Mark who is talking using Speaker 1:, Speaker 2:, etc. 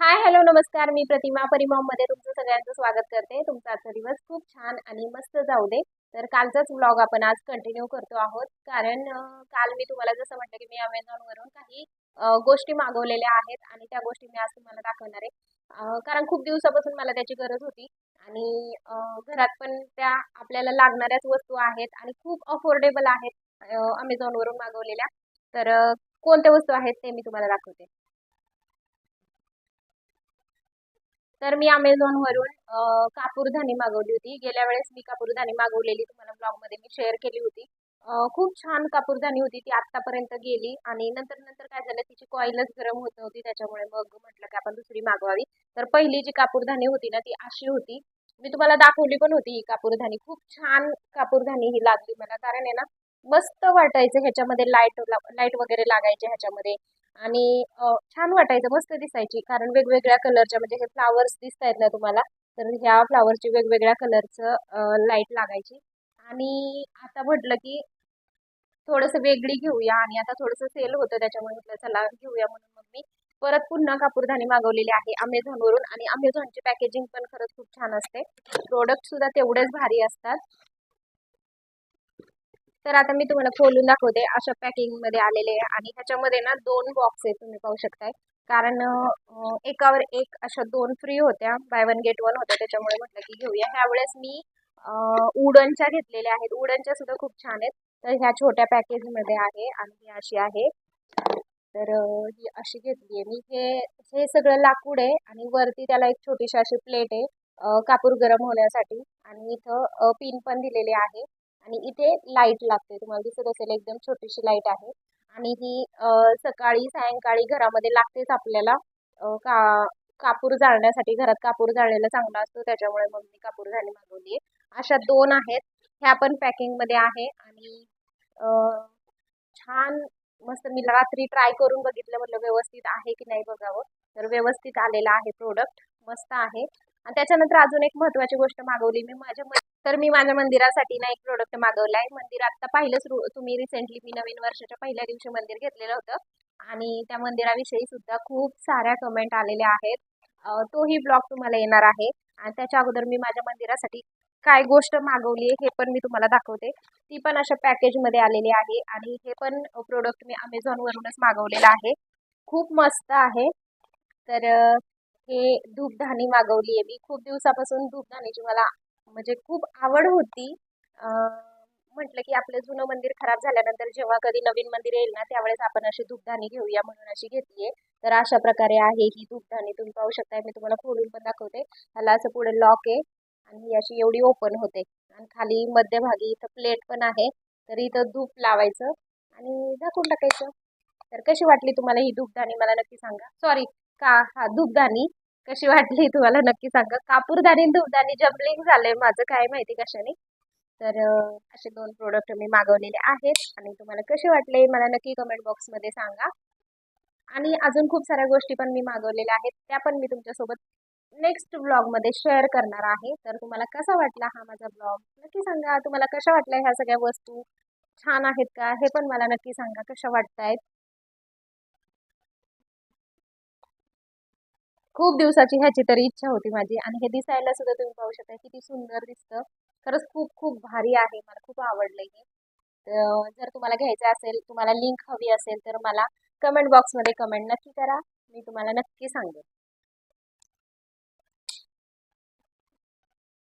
Speaker 1: Hi hello नमस्कार. मी प्रतिमा परिमॉममध्ये तुमचं सगळ्यांचं स्वागत करते. तुमचा आजचा दिवस खूप छान आणि मस्त जाऊ दे. तर कालचाच व्लॉग आपण आज कंटिन्यू करतो आहोत. कारण काल मी तुम्हाला जसं म्हटलं की मी अमेझॉनवरून काही गोष्टी मागवलेल्या आहेत आणि त्या गोष्टी मी आज तुम्हाला दाखवणार आहे. कारण खूप दिवसापासून मला त्याची गरज होती आणि घरात पण त्या आपल्याला लागणाऱ्याच वस्तू आहेत आणि खूप अफोर्डेबल आहेत अमेझॉनवरून मागवलेल्या. तर कोणत्या वस्तू आहेत ते मी तुम्हाला दाखवते. तर मी अमेझॉनवरून कापूरधानी मागवली होती. गेल्या वेळेस मी कापूरधानी मागवलेली तुम्हाला ब्लॉगमध्ये मी शेअर केली होती. खूप छान कापूरधानी होती ती आत्तापर्यंत गेली आणि नंतर नंतर काय झालं तिची कॉईलच गरम होत नव्हती त्याच्यामुळे मग म्हटलं की आपण दुसरी मागवावी. तर पहिली जी कापूरधानी होती ना ती अशी होती. मी तुम्हाला दाखवली पण होती ही कापूरधानी खूप छान कापूरधानी ही लागली मला कारण आहे ना मस्त वाटायचं ह्याच्यामध्ये लाइट लाइट वगैरे लागायचे ह्याच्यामध्ये. आणि छान वाटायचं मस्त दिसायची. कारण वेगवेगळ्या कलरच्या म्हणजे हे फ्लावर्स दिसत आहेत ना तुम्हाला तर ह्या फ्लावरची वेगवेगळ्या कलरचं लाइट लागायची. आणि आता म्हटलं की थोडंसं वेगळी घेऊया आणि आता थोडंसं सेल होतं त्याच्यामुळे म्हटलं चला घेऊया म्हणून मग मी. परत पुन्हा कापूरधानी मागवलेली आहे अमेझॉनवरून आणि अमेझॉनची पॅकेजिंग पण खरंच खूप छान असते. प्रोडक्ट सुद्धा तेवढेच भारी असतात. तर आता मी तुम्हाला खोलून दाखवते. अशा पॅकिंगमध्ये आलेले आहे. आणि ह्याच्यामध्ये ना दोन बॉक्स आहेत तुम्ही पाहू शकताय. कारण एकावर एक अशा दोन फ्री होत्या. बाय वन गेट वन होत्या. त्याच्यामुळे म्हटलं की घेऊया. ह्यावेळेस मी उडनच्या घेतलेल्या आहेत. उडनच्या सुद्धा खूप छान आहेत. तर ह्या छोट्या पॅकेजमध्ये आहे. आणि ही अशी आहे. तर ही अशी घेतली आहे. मी हे हे सगळं लाकूड आहे. आणि वरती त्याला एक छोटीशी अशी प्लेट आहे. कापूर गरम होण्यासाठी. आणि इथं पिन पण दिलेले आहे. आणि इथे लाइट लागते. तुम्हाला दिसत असेल एकदम छोटीशी लाइट आहे. आणि ही सकाळी सायंकाळी घरामध्ये लागतेच आपल्याला. का कापूर जाळण्यासाठी घरात कापूर जाळलेला चांगला असतो त्याच्यामुळे मग मी कापूर झाली मागवली आहे अशा दोन आहेत. ह्या पण पॅकिंगमध्ये आहे. आणि छान मस्त मी रात्री ट्राय करून बघितलं. म्हटलं व्यवस्थित आहे की नाही बघावं. तर व्यवस्थित आलेलं आहे प्रोडक्ट मस्त आहे. आणि त्याच्यानंतर अजून एक महत्वाची गोष्ट मागवली मी. माझ्या म- तर मी माझ्या मंदिरासाठी ना एक प्रोडक्ट मागवलं आहे. मंदिर आता पाहिलंच तुम्ही रिसेंटली मी नवीन वर्षाच्या पहिल्या दिवशी मंदिर घेतलेलं होतं. आणि त्या मंदिराविषयी सुद्धा खूप साऱ्या कमेंट आलेल्या आहेत. तोही ब्लॉग तुम्हाला येणार आहे. आणि त्याच्या अगोदर मी माझ्या मंदिरासाठी काय गोष्ट मागवली आहे हे पण मी तुम्हाला दाखवते. ती पण अशा पॅकेजमध्ये आलेली आहे. आणि हे पण प्रोडक्ट मी अमेझॉनवरूनच मागवलेलं आहे. खूप मस्त आहे. तर हे धूपधानी मागवली आहे मी. खूप दिवसापासून धूपधानीची मला म्हणजे खूप आवड होती. म्हटलं की आपलं जुनं मंदिर खराब झाल्यानंतर जेव्हा कधी नवीन मंदिर येईल ना त्यावेळेस आपण अशी धूपधानी घेऊया म्हणून अशी घेतलीये आहे तर अशा प्रकारे आहे ही धूपधानी तुम्ही पाहू शकताय मी तुम्हाला खोलून पण दाखवते. ह्याला असं पुढे लॉक आहे आणि ही अशी एवढी ओपन होते. आणि खाली मध्यभागी इथं प्लेट पण आहे. तर इथं धूप लावायचं आणि झाकून टाकायचं. तर कशी वाटली तुम्हाला ही धूपधानी मला नक्की सांगा. सॉरी का हा धूपधानी कशी वाटली तुम्हाला? नक्की सांगा. कापूरदानी आणि धूपदानी जबलिंग झालंय माझं काय माहिती कशाने. तर असे दोन प्रोडक्ट मी मागवलेले आहेत. आणि तुम्हाला कसे वाटले मला नक्की कमेंट बॉक्समध्ये सांगा. आणि अजून खूप साऱ्या गोष्टी पण मी मागवलेल्या आहेत. त्या पण मी तुमच्यासोबत नेक्स्ट ब्लॉगमध्ये शेअर करणार आहे. तर तुम्हाला कसा वाटला हा माझा ब्लॉग नक्की सांगा. तुम्हाला कशा वाटल्या ह्या सगळ्या वस्तू? छान आहेत का? हे पण मला नक्की सांगा. कशा वाटतायत? खूप दिवसाची ह्याची तरी इच्छा होती माझी. आणि हे दिसायला सुद्धा तुम्ही पाहू शकता किती सुंदर दिसतं. खरंच खूप खूप भारी आहे. मला खूप आवडलं हे. जर तुम्हाला घ्यायचं असेल तुम्हाला लिंक हवी असेल तर मला कमेंट बॉक्समध्ये कमेंट नक्की करा. मी तुम्हाला नक्की सांगेन.